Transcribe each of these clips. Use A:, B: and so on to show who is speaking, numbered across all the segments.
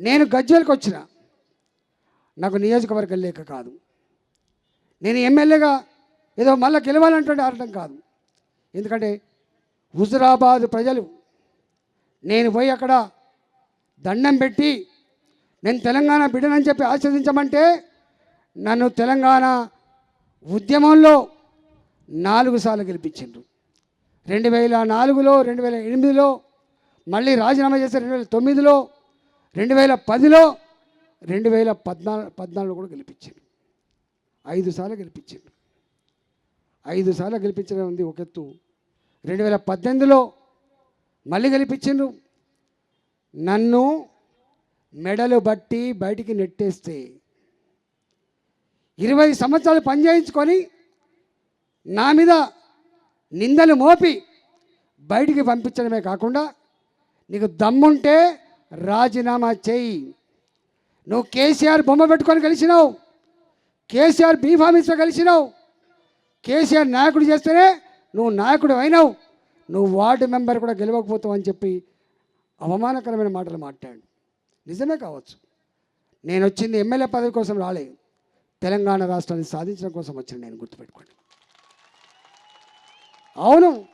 A: నేను గజ్వేల్కి వచ్చిన. నాకు నియోజకవర్గం లేక కాదు. నేను ఎమ్మెల్యేగా ఏదో మళ్ళీ గెలవాలంటే ఆడటం కాదు. ఎందుకంటే హుజురాబాద్ ప్రజలు నేను పోయి అక్కడ దండం పెట్టి నేను తెలంగాణ బిడ్డనని చెప్పి ఆశీర్వదించమంటే నన్ను తెలంగాణ ఉద్యమంలో నాలుగు సార్లు గెలిపించిండ్రు. రెండు వేల నాలుగులో రెండు వేల ఎనిమిదిలో మళ్ళీ రాజీనామా చేశారు రెండు వేల తొమ్మిదిలో రెండు వేల పదిలో రెండు వేల పద్నాలుగు పద్నాలుగులో కూడా గెలిపించారు ఐదు సార్లు గెలిపించాను ఐదు సార్లు గెలిపించడం ఉంది ఒక ఎత్తు. రెండు వేల పద్దెనిమిదిలో మళ్ళీ గెలిపించిండ్రు. నన్ను మెడలు బట్టి బయటికి నెట్టేస్తే ఇరవై సంవత్సరాలు పనిచేయించుకొని నా మీద నిందలు మోపి బయటికి పంపించడమే కాకుండా నీకు దమ్ముంటే రాజీనామా చేయి. నువ్వు కేసీఆర్ బొమ్మ పెట్టుకొని కలిసినావు. కేసీఆర్ బీఫామిస్తో కలిసినావు. కేసీఆర్ నాయకుడు చేస్తేనే నువ్వు నాయకుడు అయినావు. నువ్వు వార్డు మెంబర్ కూడా గెలవకపోతావు అని చెప్పి అవమానకరమైన మాటలు మాట్లాడు. నిజమే కావచ్చు. నేను వచ్చింది ఎమ్మెల్యే పదవి కోసం రాలేదు. తెలంగాణ రాష్ట్రాన్ని సాధించడం కోసం వచ్చిన నేను గుర్తుపెట్టుకోండి. అవును.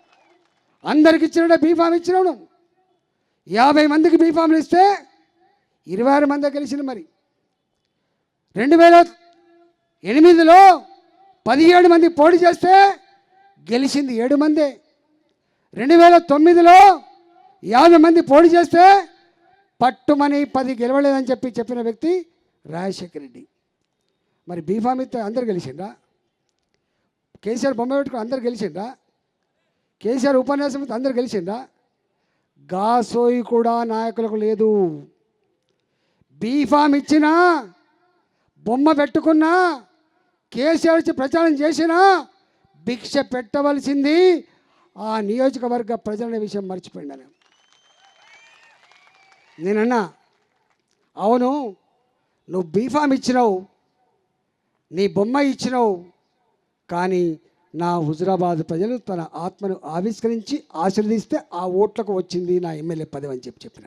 A: అందరికి ఇచ్చినట్టే బీఫామ్ ఇచ్చినాను యాభై మందికి బీఫామ్లు ఇస్తే ఇరవై ఆరు మంది గెలిచింది మరి. రెండు వేల ఎనిమిదిలో పదిహేడు మంది పోటీ చేస్తే గెలిచింది ఏడు మందే. రెండు వేల తొమ్మిదిలో యాభై మంది పోటీ చేస్తే పట్టుమని పది గెలవలేదని చెప్పి చెప్పిన వ్యక్తి రాజశేఖర రెడ్డి. మరి బీఫామ్ ఇస్తే అందరు గెలిచిండ్రా? కేసీఆర్ బొమ్మ పెట్టుకుని అందరు గెలిచిండ్రా? కేసీఆర్ ఉపన్యాసం అందరు గెలిచిండ్రా? గాసోయి కూడా నాయకులకు లేదు. బీఫామ్ ఇచ్చినా బొమ్మ పెట్టుకున్నా కేసీఆర్ వచ్చి ప్రచారం చేసినా భిక్ష పెట్టవలసింది ఆ నియోజకవర్గ ప్రజల విషయం మర్చిపోయినాను నేనన్నా అవును నువ్వు బీఫామ్ ఇచ్చినావు నీ బొమ్మ ఇచ్చినావు కానీ నా హుజురాబాద్ ప్రజలు తన ఆత్మను ఆవిష్కరించి ఆశీర్దిస్తే ఆ ఓట్లకు వచ్చింది నా ఎమ్మెల్యే పదవి అని చెప్పి చెప్పిన.